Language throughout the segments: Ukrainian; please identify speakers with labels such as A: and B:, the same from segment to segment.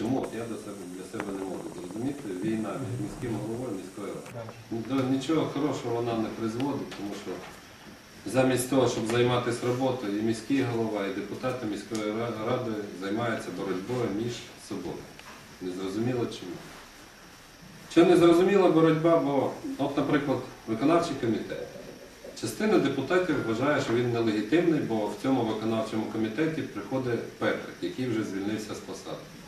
A: Чому я до себе для себе не можу зрозуміти? Війна між міським головою міської ради. До нічого хорошого вона не призводить, тому що замість того, щоб займатися роботою, і міський голова, і депутати міської ради займаються боротьбою між собою. Незрозуміло чому. Чи не зрозуміла боротьба, бо, от, наприклад, виконавчий комітет. Частина депутатів вважає, що він нелегітимний, бо в цьому виконавчому комітеті приходить Петрик, який вже звільнився з посади.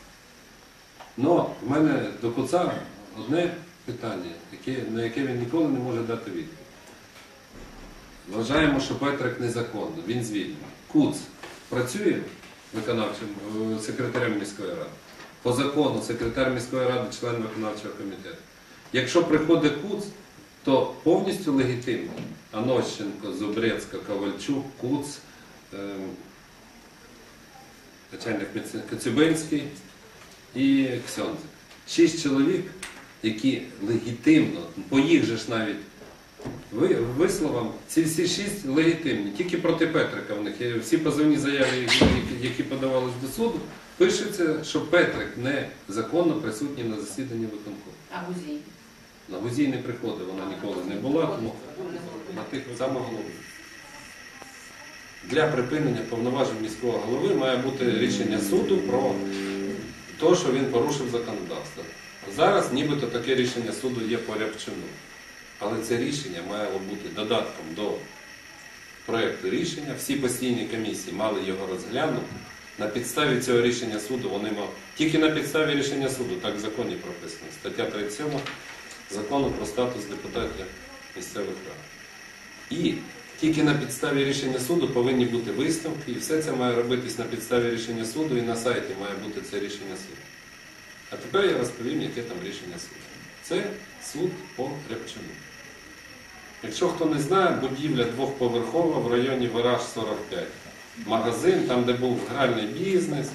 A: Ну, в мене до Куца одне питання, на яке він ніколи не може дати відповідь. Вважаємо, що Петрик незаконно, він звільнений. Куц працює виконавчим е, секретарем міської ради. По закону секретар міської ради, член виконавчого комітету. Якщо приходить Куц, то повністю легітимно. Анощенко, Зубрецька, Ковальчук, Куц, ем, начальник Коцюбинський і Ксьонзик. Шість чоловік, які легітимно, по їх же ж навіть ви- висловам, ці всі шість легітимні, тільки проти Петрика в них. Всі позовні заяви, які- які подавались до суду, пишеться, що Петрик незаконно присутній на засіданні виконкому.
B: А гузій?
A: На Гузій не приходить, вона ніколи не була, тому на тих саме головне. Для припинення повноважень міського голови має бути рішення суду про те, що він порушив законодавство. Зараз нібито таке рішення суду є по. Але це рішення мало бути додатком до проєкту рішення. Всі постійні комісії мали його розглянути. На підставі цього рішення суду вони мали. Тільки на підставі рішення суду, так в законі прописано. Стаття 37 закону про статус депутатів місцевих рад. І тільки на підставі рішення суду повинні бути висновки, і все це має робитись на підставі рішення суду, і на сайті має бути це рішення суду. А тепер я розповім, яке там рішення суду. Це суд по Рябчину. Якщо хто не знає, будівля двохповерхова в районі Вараж 45. Магазин, там, де був гральний бізнес.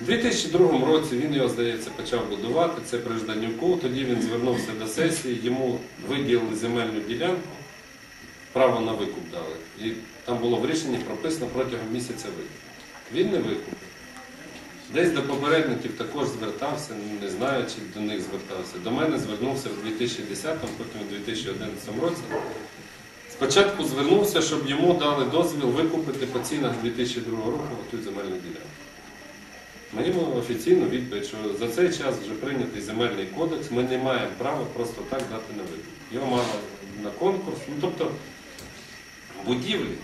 A: У 2002 році він його, здається, почав будувати, це при Жданюку. Тоді він звернувся до сесії, йому виділили земельну ділянку, право на викуп дали. І там було в рішенні прописано протягом місяця викуп. Він не викупив. Десь до попередників також звертався, не знаю, чи до них звертався. До мене звернувся в 2010, потім у 2011 році. Спочатку звернувся, щоб йому дали дозвіл викупити по цінах 2002 року ту земельну ділянку. Ми йому офіційну відповідь, що за цей час вже прийнятий земельний кодекс, ми не маємо права просто так дати на викуп. Його мали на конкурс. Ну, тобто будівлі,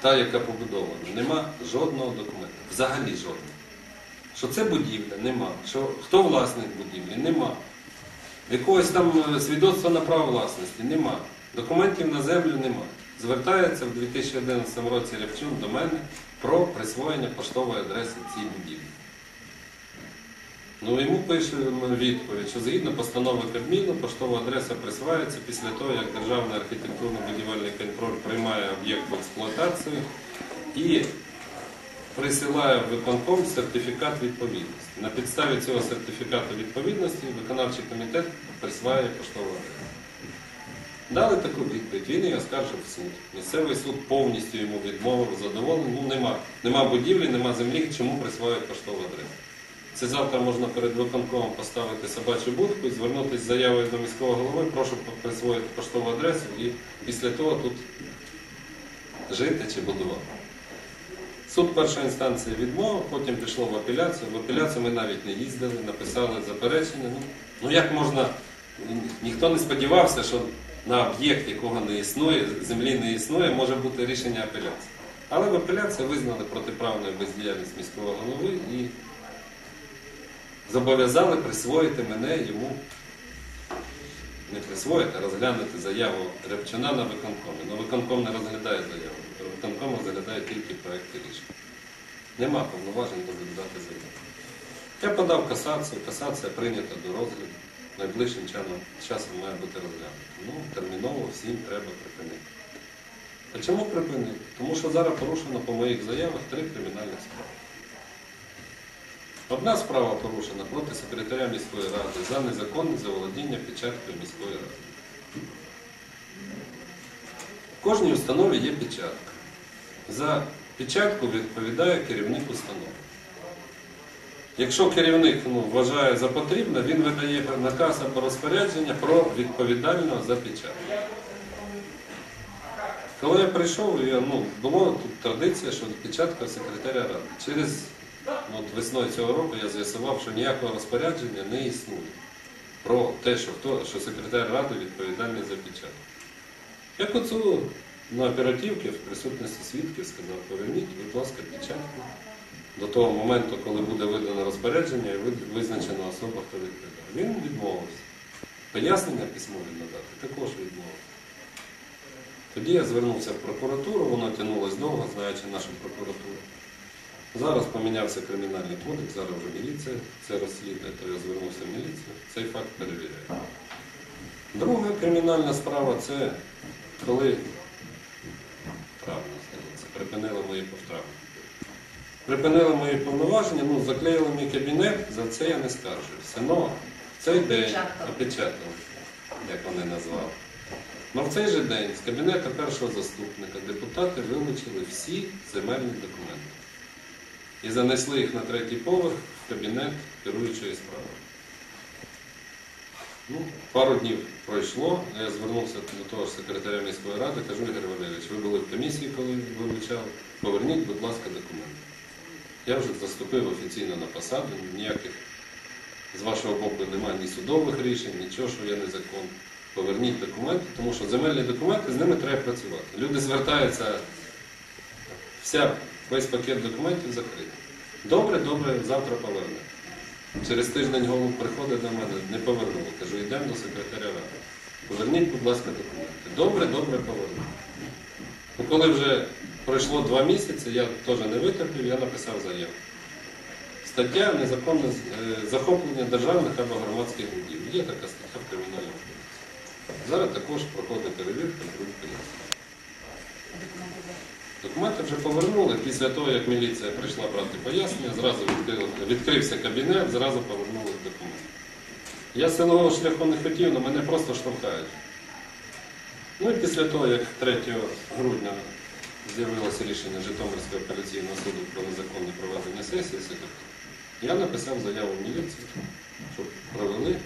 A: та, яка побудована, нема жодного документу. Взагалі жодного. Що це будівля, нема. Що хто власник будівлі, нема. Якогось там е, свідоцтва на право власності, нема. Документів на землю нема. Звертається в 2011 році Рябчун до мене про присвоєння поштової адреси цій будівлі. Ну, йому пишемо відповідь, що згідно постанови Кабміну, поштова адреса присвається після того, як Державний архітектурно-будівельний контроль об'єкт в експлуатацію і присилає в виконком сертифікат відповідності. На підставі цього сертифікату відповідності виконавчий комітет присваює поштову адресу. Дали таку відповідь, він її оскаржив в суд. Місцевий суд повністю йому відмовив, задоволений. Ну нема. Нема будівлі, нема землі, чому присвоюють поштову адресу. Це завтра можна перед виконкомом поставити собачу будку і звернутися з заявою до міського голови, прошу присвоїти поштову адресу і після того тут жити чи будувати. Суд першої інстанції відмовив, потім пішло в апеляцію. В апеляцію ми навіть не їздили, написали заперечення. Ну, ну як можна, ніхто не сподівався, що на об'єкт, якого не існує, землі не існує, може бути рішення апеляції. Але в апеляції визнали протиправною бездіяльність міського голови і зобов'язали присвоїти мене йому, не присвоїти, а розглянути заяву Рябчина на виконкомі. Ну виконком не розглядає заяву. Виконком розглядає тільки проекти рішення. Нема повноважень розглядати заяву. Я подав касацію, касація прийнята до розгляду. Найближчим часом має бути розглянута. Ну, терміново всім треба припинити. А чому припинити? Тому що зараз порушено по моїх заявах три кримінальні справи. Одна справа порушена проти секретаря міської ради за незаконне заволодіння печаткою міської ради. В кожній установі є печатка. За печатку відповідає керівник установи. Якщо керівник ну, вважає за потрібне, він видає наказ або розпорядження про відповідального за печатку. Коли я прийшов, я, ну, була тут традиція, що печатка секретаря ради. Через ну, от весною цього року я з'ясував, що ніякого розпорядження не існує про те, що, хто, що секретар ради відповідальний за печатку. Як оцю на оперативці в присутності свідків сказав, поверніть, будь ласка, печатку до того моменту, коли буде видано розпорядження і визначена особа, хто відповідає. Він відмовився. Пояснення письмові надати також відмовився. Тоді я звернувся в прокуратуру, воно тягнулося довго, знаючи нашу прокуратуру. Зараз помінявся кримінальний кодекс, зараз вже міліція це розслідує, то я звернувся в міліцію, цей факт перевіряє. Друга кримінальна справа це коли припинили мої повтравлення. Припинили мої повноваження, ну, заклеїли мій кабінет, за це я не скаржуюся. Но в цей день
B: опечатали,
A: як вони назвали. Но в цей же день з кабінету першого заступника депутати вилучили всі земельні документи і занесли їх на третій поверх в кабінет керуючої справи. Ну, пару днів пройшло, я звернувся до того ж секретаря міської ради, кажу, Ігор Валерійович, ви були в комісії, коли вилучали, поверніть, будь ласка, документи. Я вже заступив офіційно на посаду, ніяких з вашого боку немає ні судових рішень, нічого, що я незакон. Поверніть документи, тому що земельні документи, з ними треба працювати. Люди звертаються, вся, весь пакет документів закритий. Добре, добре, завтра повернемо. Через тиждень голуб приходить до мене, не повернули. Кажу, йдемо до секретаря ради. Поверніть, будь ласка, документи. Добре, добре, поверну. Ну, коли вже пройшло два місяці, я теж не витерпів, я написав заяву. Стаття незаконне е, захоплення державних або громадських будівель. Є така стаття в кримінальному кодексі. Зараз також проходить перевірка другої поліції. Документи вже повернули. Після того, як міліція прийшла брати пояснення, зразу відкрився кабінет, зразу повернули документи. Я силового шляху не хотів, але мене просто штовхають. Ну і після того, як 3 грудня з'явилося рішення Житомирського апеляційного суду про незаконне проведення сесії, я написав заяву в міліцію, щоб провели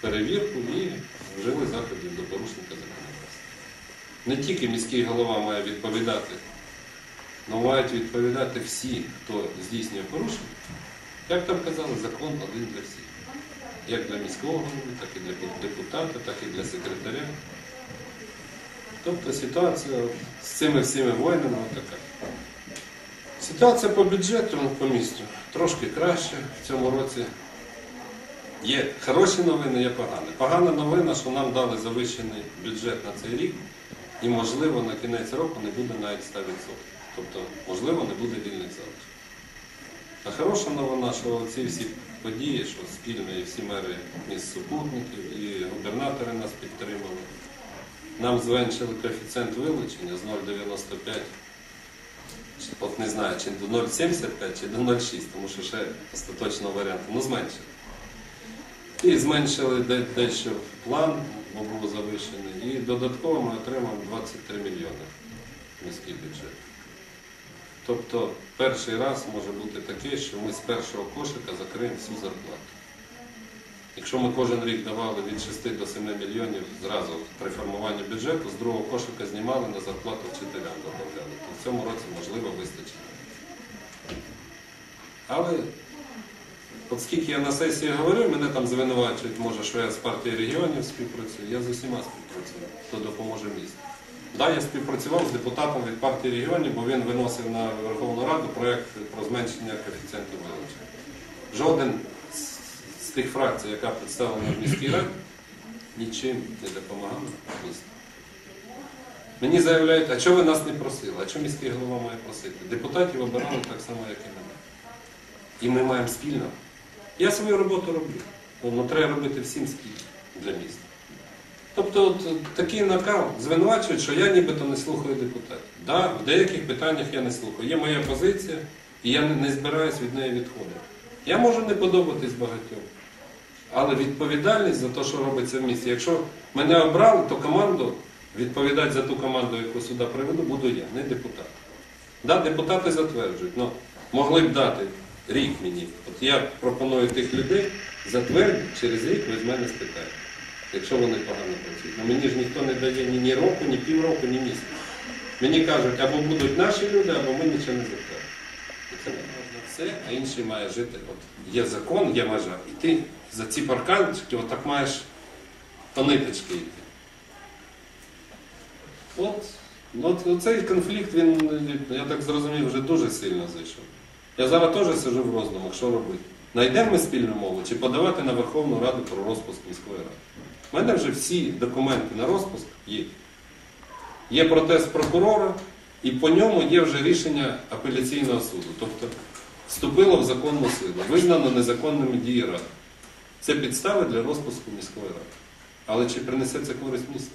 A: перевірку і вжили заходів до порушника законодавства. Не тільки міський голова має відповідати, але мають відповідати всі, хто здійснює порушення. Як там казали, закон один для всіх. Як для міського голови, так і для депутата, так і для секретаря. Тобто ситуація з цими всіми воїнами така. Ситуація по бюджету по місту трошки краще в цьому році. Є хороші новини, є погані. Погана новина, що нам дали завищений бюджет на цей рік, і, можливо, на кінець року не буде навіть 100%. Тобто, можливо, не буде вільних залишків. А хороша новина, що ці всі події, що спільно і всі мери міст супутників, і губернатори нас підтримали. Нам зменшили коефіцієнт вилучення з 0,95, от не знаю, чи до 0,75, чи до 0,6, тому що ще остаточного варіанту, ну зменшили. І зменшили дещо план, бо був завищений. І додатково ми отримаємо 23 мільйони міський бюджет. Тобто перший раз може бути таке, що ми з першого кошика закриємо всю зарплату. Якщо ми кожен рік давали від 6 до 7 мільйонів зразу при формуванні бюджету, з другого кошика знімали на зарплату вчителям додавали, то в цьому році можливо вистачить. Але от скільки я на сесії говорив, мене там звинувачують, може, що я з партією регіонів співпрацюю, я з усіма співпрацюю, хто допоможе місту. Да, я співпрацював з депутатом від партії регіонів, бо він виносив на Верховну Раду проєкт про зменшення коефіцієнту вилучення. Жоден з тих фракцій, яка представлена в міській раді, нічим не допомагав місту. Мені заявляють, а чого ви нас не просили? А чого міський голова має просити? Депутатів обирали так само, як і мене. І ми маємо спільно. Я свою роботу роблю. Ну, треба робити всім спільно для міста. Тобто от, е, такий накал звинувачують, що я нібито не слухаю депутатів. Да, в деяких питаннях я не слухаю. Є моя позиція, і я не, збираюсь від неї відходити. Я можу не подобатись багатьом. Але відповідальність за те, що робиться в місті. Якщо мене обрали, то команду відповідати за ту команду, яку сюди приведу, буду я, не депутат. Да, депутати затверджують, але могли б дати рік мені. От я пропоную тих людей затвердити, через рік ви з мене спитаєте, якщо вони погано працюють. Ну мені ж ніхто не дає ні, ні року, ні півроку, ні місяця. Мені кажуть, або будуть наші люди, або ми нічого не затвердимо. Це не можна все, а інший має жити. От є закон, є межа. І ти за ці парканчики отак маєш по ниточки йти. От, от цей конфлікт, він, я так зрозумів, вже дуже сильно зайшов. Я зараз теж сижу в роздумах, що робити. Найдемо ми спільну мову чи подавати на Верховну Раду про розпуск міської ради. У мене вже всі документи на розпуск є. Є протест прокурора, і по ньому є вже рішення апеляційного суду. Тобто вступило в законну силу, визнано незаконними дії ради. Це підстави для розпуску міської ради. Але чи принесе це користь місту?